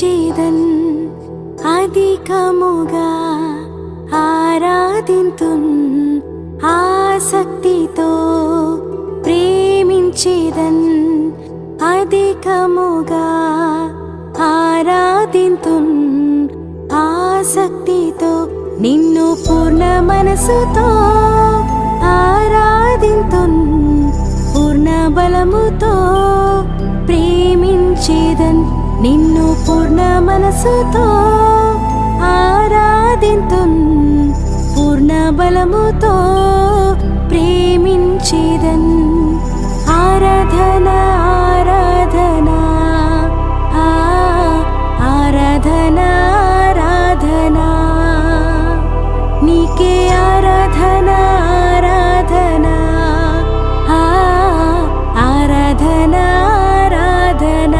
చేదన్ అధికముగా ఆరాధింతున్ ఆసక్తితో ప్రేమించేదన్ అధికముగా ఆరాధింతున్ ఆసక్తితో నిన్ను పూర్ణ మనసుతో ఆరాధింతున్ పూర్ణ బలముతో ప్రేమించేదన్ నిన్ను పూర్ణ మనసుతో ఆరాధింతున్ పూర్ణ బలముతో ప్రేమించేదన్. ఆరాధన ఆరాధన ఆరాధన ఆరాధన. నీకే ఆరా